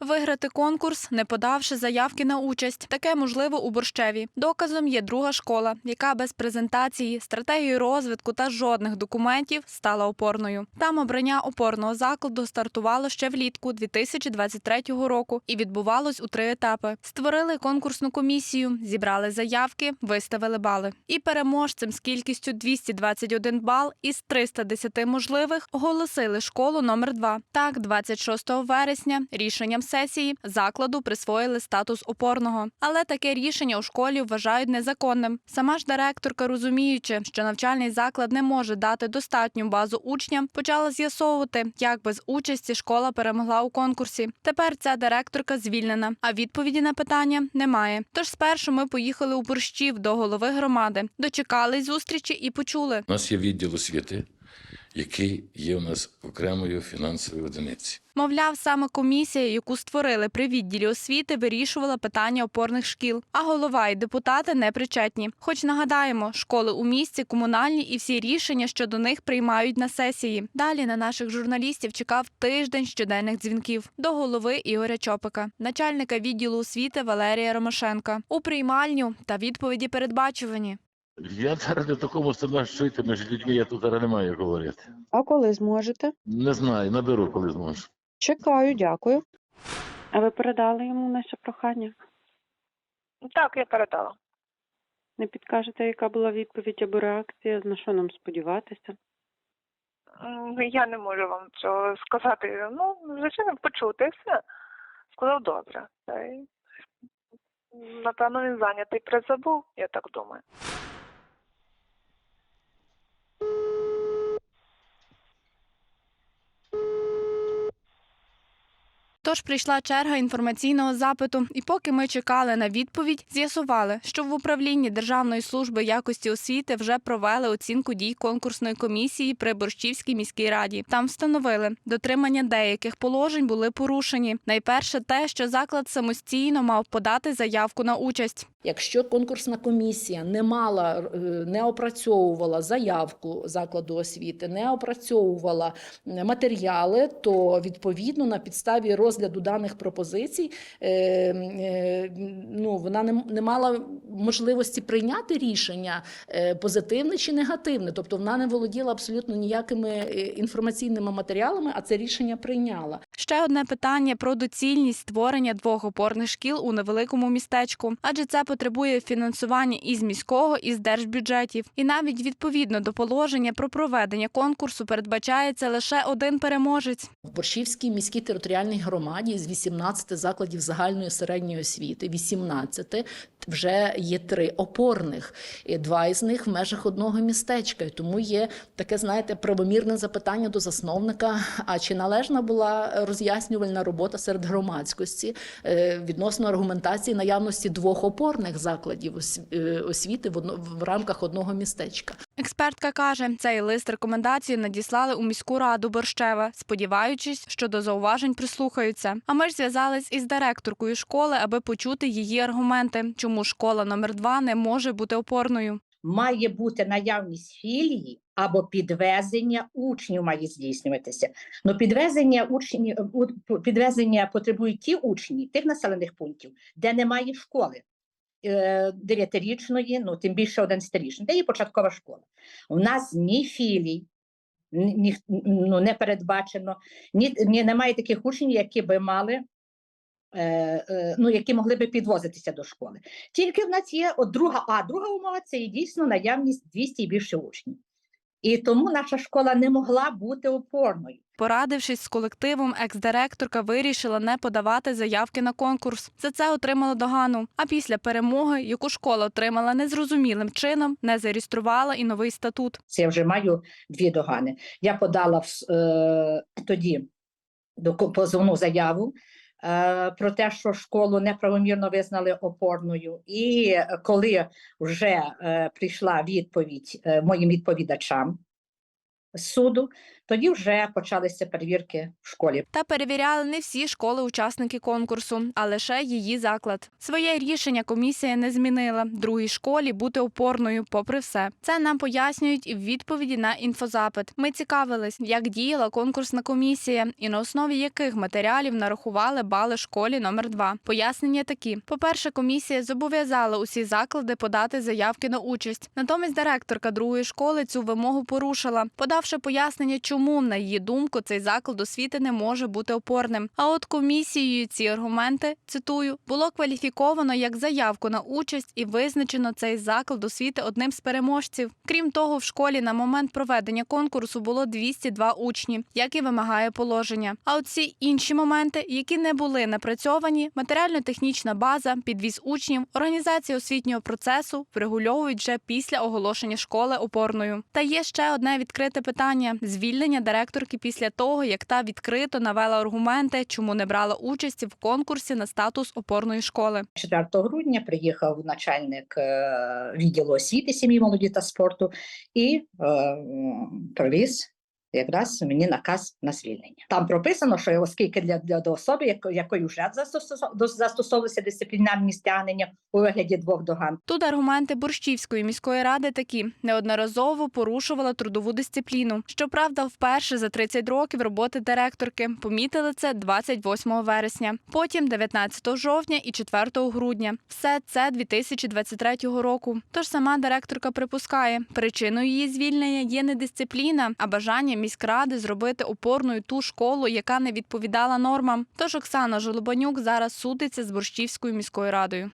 Виграти конкурс, не подавши заявки на участь. Таке можливо у Борщеві. Доказом є друга школа, яка без презентації, стратегії розвитку та жодних документів стала опорною. Там обрання опорного закладу стартувало ще влітку 2023 року і відбувалось у три етапи. Створили конкурсну комісію, зібрали заявки, виставили бали. І переможцем з кількістю 221 бал із 310 можливих оголосили школу номер 2 Так, 26 вересня рішенням сесії закладу присвоїли статус опорного. Але таке рішення у школі вважають незаконним. Сама ж директорка, розуміючи, що навчальний заклад не може дати достатню базу учням, почала з'ясовувати, як без участі школа перемогла у конкурсі. Тепер ця директорка звільнена, а відповіді на питання немає. Тож спершу ми поїхали у борщів до голови громади, дочекались зустрічі і почули. У нас є відділ освіти, який є у нас окремою фінансовою одиниці. Мовляв, саме комісія, яку створили при відділі освіти, вирішувала питання опорних шкіл. А голова і депутати не причетні. Хоч нагадаємо, школи у місті комунальні і всі рішення щодо них приймають на сесії. Далі на наших журналістів чекав тиждень щоденних дзвінків до голови Ігоря Чопика, начальника відділу освіти Валерія Ромашенка. У приймальню та відповіді передбачувані. Я зараз не в такому стані, що йти між людьми, я тут зараз не маю говорити. А коли зможете? Не знаю, наберу, коли зможу. Чекаю, дякую. А ви передали йому наше прохання? Так, я передала. Не підкажете, яка була відповідь або реакція, на що нам сподіватися? Я не можу вам цього сказати. Ну, звичайно, почути все. Сказав добре. Напевно, він зайнятий призабув, я так думаю. Тож прийшла черга інформаційного запиту, і поки ми чекали на відповідь, з'ясували, що в управлінні Державної служби якості освіти вже провели оцінку дій конкурсної комісії при Борщівській міській раді. Там встановили, дотримання деяких положень були порушені. Найперше те, що заклад самостійно мав подати заявку на участь. Якщо конкурсна комісія не мала, е, не опрацьовувала заявку закладу освіти, не опрацьовувала матеріали, то відповідно на підставі розгляду даних пропозицій е, е, ну, вона не, мала можливості прийняти рішення позитивне чи негативне. Тобто вона не володіла абсолютно ніякими інформаційними матеріалами, а це рішення прийняла. Ще одне питання про доцільність створення двох опорних шкіл у невеликому містечку, адже це потребує фінансування із міського і з держбюджетів. І навіть відповідно до положення про проведення конкурсу передбачається лише один переможець. В Борщівській міській територіальній громаді з 18 закладів загальної середньої освіти, 18 вже є три опорних, два із них в межах одного містечка. Тому є таке, знаєте, правомірне запитання до засновника: а чи належна була роз'яснювальна робота серед громадськості е, відносно аргументації наявності двох опорних закладів е, освіти в, одно, в рамках одного містечка? Експертка каже, цей лист рекомендації надіслали у міську раду Борщева, сподіваючись, що до зауважень прислухаються. А ми ж зв'язались із директоркою школи, аби почути її аргументи, чому школа номер 2 не може бути опорною. має бути наявність філії або підвезення учнів має здійснюватися. Ну, підвезення учнів підвезення потребують ті учні тих населених пунктів, де немає школи. Е, Дев'ятирічної, ну тим більше одинадцятирічної, де є початкова школа. У нас ні філій, ні, ну, не передбачено, ні, ні немає таких учнів, які би мали, е, е, ну, які могли би підвозитися до школи. Тільки в нас є от друга, а друга умова це є дійсно наявність 200 і більше учнів. І тому наша школа не могла бути опорною. Порадившись з колективом, екс-директорка вирішила не подавати заявки на конкурс. За це отримала догану. А після перемоги, яку школа отримала незрозумілим чином, не зареєструвала і новий статут. Це я вже маю дві догани. Я подала в, е, тоді до позовну заяву про те, що школу неправомірно визнали опорною. І е, коли вже е, прийшла відповідь е, моїм відповідачам суду, Тоді вже почалися перевірки в школі. Та перевіряли не всі школи-учасники конкурсу, а лише її заклад. Своє рішення комісія не змінила другій школі бути опорною, попри все. Це нам пояснюють і в відповіді на інфозапит. Ми цікавились, як діяла конкурсна комісія і на основі яких матеріалів нарахували бали школі номер 2 Пояснення такі: по-перше, комісія зобов'язала усі заклади подати заявки на участь. Натомість директорка другої школи цю вимогу порушила, подавши пояснення, чому на її думку цей заклад освіти не може бути опорним. А от комісією ці аргументи цитую було кваліфіковано як заявку на участь і визначено цей заклад освіти одним з переможців. Крім того, в школі на момент проведення конкурсу було 202 учні, як і вимагає положення. А от всі інші моменти, які не були напрацьовані, матеріально-технічна база, підвіз учнів, організація освітнього процесу врегульовують вже після оголошення школи опорною. Та є ще одне відкрите питання: звільнення директорки після того, як та відкрито навела аргументи, чому не брала участі в конкурсі на статус опорної школи. 4 грудня приїхав начальник е, відділу освіти сім'ї, молоді та спорту і е, якраз мені наказ на звільнення. Там прописано, що оскільки для, для до особи, яко- якої вже застосовувалися дисциплінарні стягнення у вигляді двох доган, Тут аргументи Борщівської міської ради такі: неодноразово порушувала трудову дисципліну. Щоправда, вперше за 30 років роботи директорки помітили це 28 вересня, потім 19 жовтня і 4 грудня. Все це 2023 року. Тож сама директорка припускає, причиною її звільнення є не дисципліна, а бажання міськради зробити опорною ту школу, яка не відповідала нормам. Тож Оксана Жолобанюк зараз судиться з Борщівською міською радою.